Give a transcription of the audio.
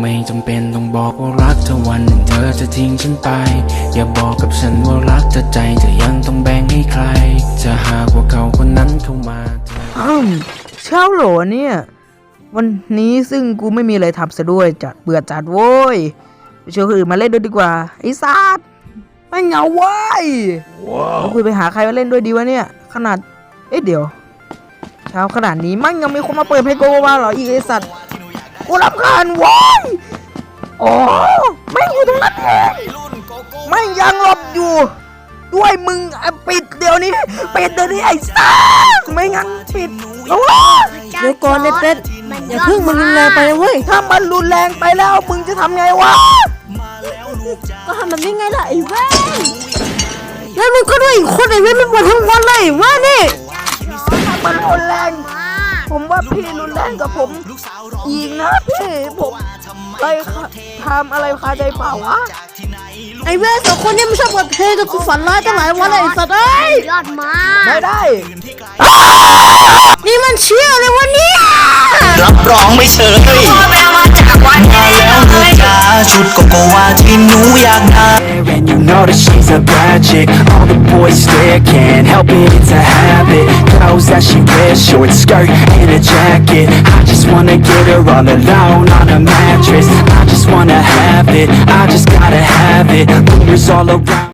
ไม่จำเป็นต้องบอกว่ารักเธอวันหนึ่งเธอจะทิ้งฉันไป อย่าบอกกับฉันว่ารักเธอใจจะยังต้องแบ่งให้ใคร จะหากว่าเขาคนนั้นเข้ามาเธออ้าวเช้าโหลเนี่ย วันนี้ซึ่งกูไม่มีอะไรทำซะด้วยจัดเบื่อจัดโว้ยไปชวนคนอื่นมาเล่นด้วยดีกว่าไอ้สัตว์ไม่เหงาเว้ยเราคุยไปหาใครมาเล่นด้วยดีวะเนี่ย ขนาดเอ๊ะเดี๋ยว เช้าขนาดนี้มันยังมีคนมาเปิดเพลงโกโกวาเหรออีไอสัตว์ กูรำคาญเว้ยโอ้ไม่งอยู่ตรงนั้นเองไม่งยังหลบอยู่ ด้วยมึงอะปิดเดี๋ยวนี้ปิดเดี๋ยวนี้ไอ้สัสไม่งั้นปิดโอ้ยเดี๋ยวก่อนไอ้เป็ดอย่าเพิ่งมันรุนแรงไปนะเว้ยถ้ามันรุนแรงไปแล้วมึงจะทำไงวะก็ทำแบบนี้ไงล่ะไอ้เว้ยแล้วมึงก็ด้วยอีกคนไอ้เว้ยมันหมดทั้งวันเลยว่านี่ ว่าพี่รุนแรงกับผมอีกนะพี่ผมไปทำอะไรคาใจเปล่าวะไอ้เว้ยสองคนเนี้ไม่ชอบกดเพลงกับกูฝันร้ายตั้งหลายวันเลยไอ้สัตว์เอ้ยยอดมากไม่ได้ นี่มันเชี่ยวเลยวะเนี่ยรับรองไม่เฉยมาแล้วลูกจ๋าชุดโกโกวาที่หนูอยากได้ And you know that she's a bad chick All the boys stare, can't help it, it's a habit Clothes wears, short skirt and a jacket. I just wanna get her all alone on a mattress. I just wanna have it, I just gotta have it. Rumors all around